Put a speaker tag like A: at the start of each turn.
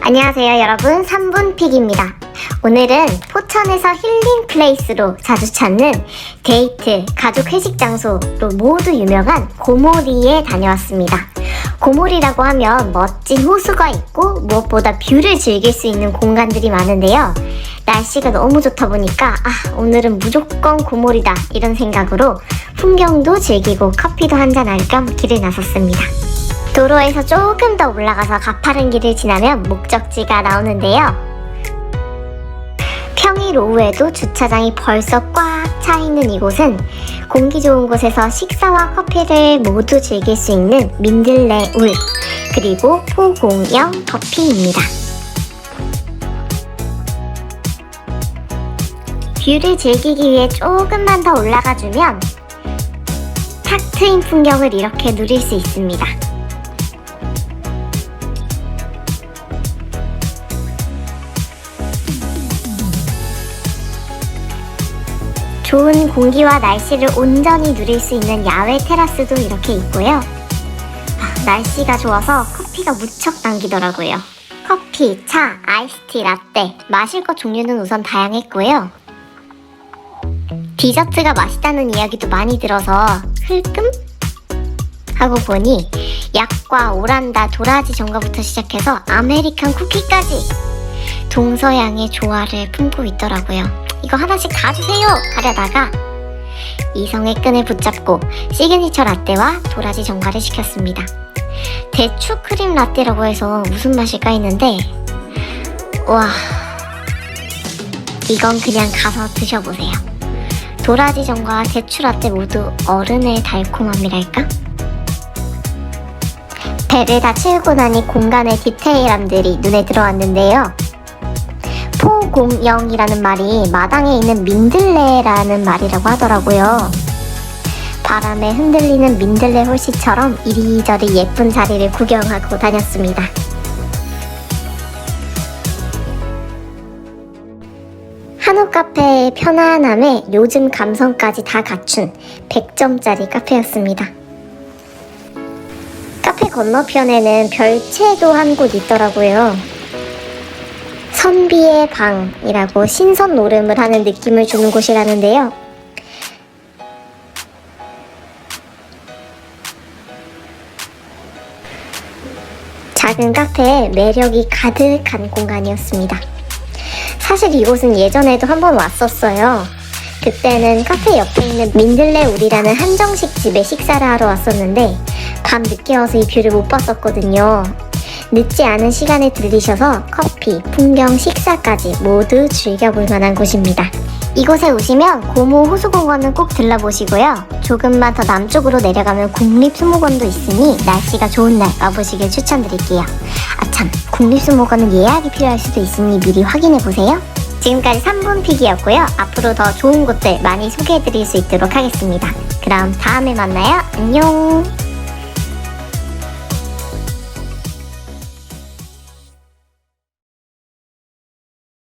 A: 안녕하세요 여러분 3분 픽입니다. 오늘은 포천에서 힐링 플레이스로 자주 찾는 데이트, 가족 회식 장소로 모두 유명한 고모리에 다녀왔습니다. 고모리라고 하면 멋진 호수가 있고 무엇보다 뷰를 즐길 수 있는 공간들이 많은데요. 날씨가 너무 좋다 보니까 아 오늘은 무조건 고모리다 이런 생각으로 풍경도 즐기고 커피도 한잔 할 겸 길을 나섰습니다. 도로에서 조금 더 올라가서 가파른 길을 지나면 목적지가 나오는데요. 평일 오후에도 주차장이 벌써 꽉 차 있는 이곳은 공기 좋은 곳에서 식사와 커피를 모두 즐길 수 있는 민들레 울 그리고 포공영 커피입니다. 뷰를 즐기기 위해 조금만 더 올라가 주면 탁 트인 풍경을 이렇게 누릴 수 있습니다. 좋은 공기와 날씨를 온전히 누릴 수 있는 야외 테라스도 이렇게 있고요. 아, 날씨가 좋아서 커피가 무척 당기더라고요. 커피, 차, 아이스티, 라떼, 마실 것 종류는 우선 다양했고요. 디저트가 맛있다는 이야기도 많이 들어서 흘끔? 하고 보니 약과 오란다, 도라지 전과부터 시작해서 아메리칸 쿠키까지 동서양의 조화를 품고 있더라고요. 이거 하나씩 다 주세요! 하려다가 이성의 끈을 붙잡고 시그니처 라떼와 도라지 전과를 시켰습니다. 대추 크림 라떼라고 해서 무슨 맛일까 했는데 와 이건 그냥 가서 드셔보세요. 도라지 전과 대추 라떼 모두 어른의 달콤함이랄까? 배를 다 채우고 나니 공간의 디테일함들이 눈에 들어왔는데요. 포공영이라는 말이 마당에 있는 민들레라는 말이라고 하더라고요. 바람에 흔들리는 민들레 홀씨처럼 이리저리 예쁜 자리를 구경하고 다녔습니다. 한옥 카페의 편안함에 요즘 감성까지 다 갖춘 100점짜리 카페였습니다. 카페 건너편에는 별채도 한 곳 있더라고요. 선비의 방이라고 신선 노름을 하는 느낌을 주는 곳이라는데요. 작은 카페에 매력이 가득한 공간이었습니다. 사실 이곳은 예전에도 한번 왔었어요. 그때는 카페 옆에 있는 민들레 우리라는 한정식 집에 식사를 하러 왔었는데 밤 늦게 와서 이 뷰를 못 봤었거든요. 늦지 않은 시간에 들리셔서 커피, 풍경, 식사까지 모두 즐겨볼 만한 곳입니다. 이곳에 오시면 고모 호수공원은 꼭 들러보시고요. 조금만 더 남쪽으로 내려가면 국립수목원도 있으니 날씨가 좋은 날 와보시길 추천드릴게요. 아참, 국립수목원은 예약이 필요할 수도 있으니 미리 확인해보세요. 지금까지 3분 픽이었고요. 앞으로 더 좋은 곳들 많이 소개해드릴 수 있도록 하겠습니다. 그럼 다음에 만나요. 안녕!